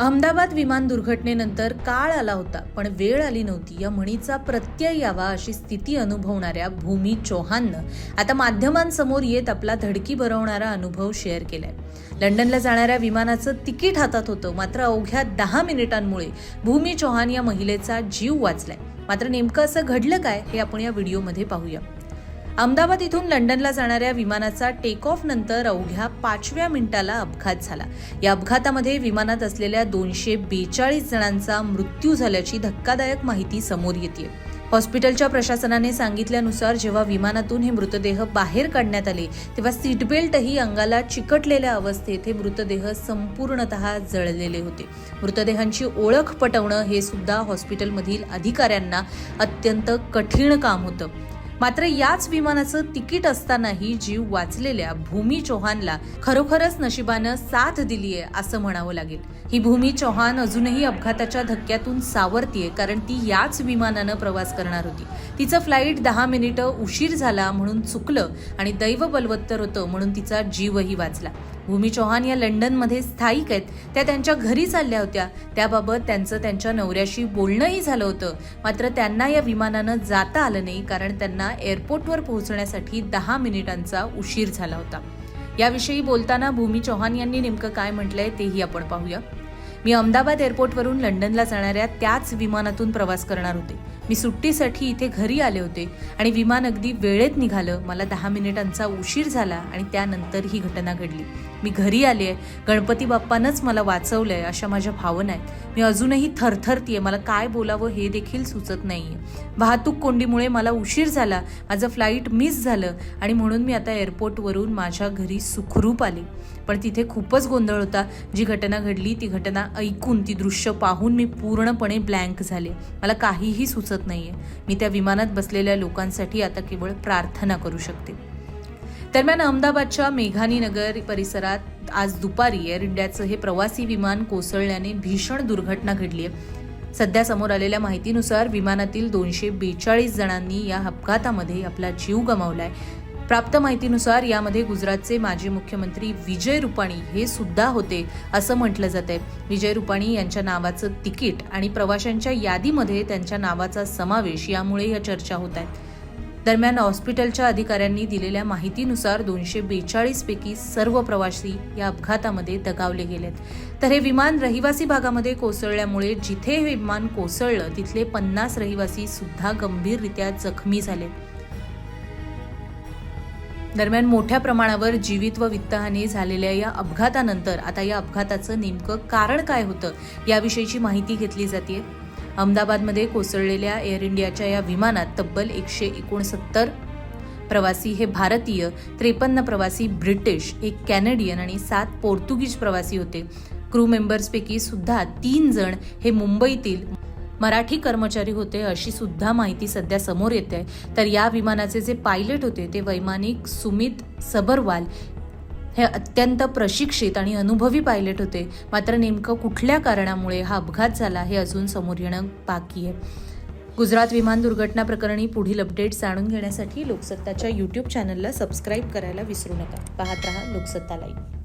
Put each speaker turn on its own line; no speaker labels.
अहमदाबाद विमान दुर्घटनेनंतर काळ आला होता पण वेळ आली नव्हती. या म्हणीचा प्रत्यय यावा अशी स्थिती अनुभवणाऱ्या भूमी चौहाननं आता माध्यमांसमोर येत आपला धडकी भरवणारा अनुभव शेअर केलाय. लंडनला जाणाऱ्या विमानाचं तिकीट हातात होतं. मात्र अवघ्या दहा मिनिटांमुळे भूमी चौहान या महिलेचा जीव वाचलाय. मात्र नेमकं असं घडलं काय हे आपण या व्हिडिओमध्ये पाहूया. अहमदाबाद इथून लंडनला जाणाऱ्या विमानाचा टेक ऑफ नंतर अवघ्या पाचव्या मिनिटाला अपघात झाला. या अपघातामध्ये विमानात असलेल्या दोनशे बेचाळीस जणांचा मृत्यू झाल्याची धक्कादायक माहिती समोर येते हॉस्पिटलच्या प्रशासनाने सांगितल्यानुसार जेव्हा विमानातून हे मृतदेह बाहेर काढण्यात आले तेव्हा सीटबेल्टही अंगाला चिकटलेल्या अवस्थेत हे मृतदेह संपूर्णतः जळलेले होते. मृतदेहांची ओळख पटवणं हे सुद्धा हॉस्पिटलमधील अधिकाऱ्यांना अत्यंत कठीण काम होतं. मात्र याच विमानाचं तिकीट असतानाही जीव वाचलेल्या भूमी चौहानला खरोखरच नशिबानं साथ दिलीये असं म्हणावं लागेल. ही भूमी चौहान अजूनही अपघाताच्या धक्क्यातून सावरतीये कारण ती याच विमानानं प्रवास करणार होती. तिचं फ्लाईट दहा मिनिटं उशीर झाला म्हणून चुकलं आणि दैव बलवत्तर होतं म्हणून तिचा जीवही वाचला. भूमी चौहान या लंडनमध्ये स्थायिक आहेत. त्या त्यांच्या घरी चालल्या होत्या. त्याबाबत त्यांचं त्यांच्या नवऱ्याशी बोलणंही झालं होतं. मात्र त्यांना या विमानानं जाता आलं नाही कारण त्यांना एअरपोर्टवर पोहोचण्यासाठी दहा मिनिटांचा उशीर झाला होता. याविषयी बोलताना भूमी चौहान यांनी नेमकं काय म्हटलंय तेही आपण पाहूया. मी अहमदाबाद एअरपोर्टवरून लंडनला जाणाऱ्या त्याच विमानातून प्रवास करणार होते. मी सुट्टीसाठी इथे घरी आले होते आणि विमान अगदी वेळेत निघालं. मला दहा मिनिटांचा उशीर झाला आणि त्यानंतर ही घटना घडली. मी घरी आले आहे. गणपती बाप्पानंच मला वाचवलं आहे अशा माझ्या भावना आहेत. मी अजूनही थरथरती आहे मला काय बोलावं हे देखील सुचत नाही आहे वाहतूक कोंडीमुळे मला उशीर झाला. माझं फ्लाईट मिस झालं आणि म्हणून मी आता एअरपोर्टवरून माझ्या घरी सुखरूप आले. पण तिथे खूपच गोंधळ होता. जी घटना घडली ती घटना ऐकून ती दृश्य पाहून मी पूर्णपणे ब्लँक झाले. मला काहीही सुचत नाहीये. मी त्या विमानात बसलेल्या लोकांसाठी आता केवळ प्रार्थना करू शकते. दरम्यान अहमदाबादच्या मेघानी नगर परिसरात आज दुपारी एअर इंडियाचं हे प्रवासी विमान कोसळल्याने भीषण दुर्घटना घडली आहे सध्या समोर आलेल्या माहितीनुसार विमानातील दोनशे बेचाळीस जणांनी या अपघातामध्ये आपला जीव गमावलाय. प्राप्त माहितीनुसार यामध्ये गुजरातचे माजी मुख्यमंत्री विजय रुपाणी हे सुद्धा होते असं म्हटलं जात आहे विजय रुपाणी यांच्या नावाचं तिकीट आणि प्रवाशांच्या यादीमध्ये त्यांच्या नावाचा समावेश यामुळे या चर्चा होत आहेत. दरम्यान हॉस्पिटलच्या अधिकाऱ्यांनी दिलेल्या माहितीनुसार दोनशे बेचाळीस पैकी सर्व प्रवासी या अपघातामध्ये दगावले गेलेत. तर हे विमान रहिवासी भागामध्ये कोसळल्यामुळे जिथे हे विमान कोसळलं तिथले पन्नास रहिवासी सुद्धा गंभीररित्या जखमी झाले. दरम्यान मोठ्या प्रमाणावर जीवित व वित्तहानी झालेल्या या अपघातानंतर आता या अपघाताचं नेमकं कारण काय होतं याविषयीची माहिती घेतली जाते अहमदाबादमध्ये कोसळलेल्या एअर इंडियाच्या या विमानात तब्बल एकशे एकोणसत्तर प्रवासी हे भारतीय त्रेपन्न प्रवासी ब्रिटिश एक कॅनेडियन आणि सात पोर्तुगीज प्रवासी होते. क्रू मेंबर्सपैकी सुद्धा तीन जण हे मुंबईतील मराठी कर्मचारी होते अशी सुद्धा माहिती सध्या समोर येते तर या विमानाचे जे पायलट होते ते वैमानिक सुमित सबरवाल हे अत्यंत प्रशिक्षित आणि अनुभवी पायलट होते. मात्र नेमकं कुठल्या कारणामुळे हा अपघात झाला हे अजून समोर येणं बाकी आहे. गुजरात विमान दुर्घटना प्रकरणी पुढील अपडेट्स जाणून घेण्यासाठी लोकसत्ताच्या यूट्यूब चॅनलला सबस्क्राईब करायला विसरू नका. पाहत रहा लोकसत्ता लाईव्ह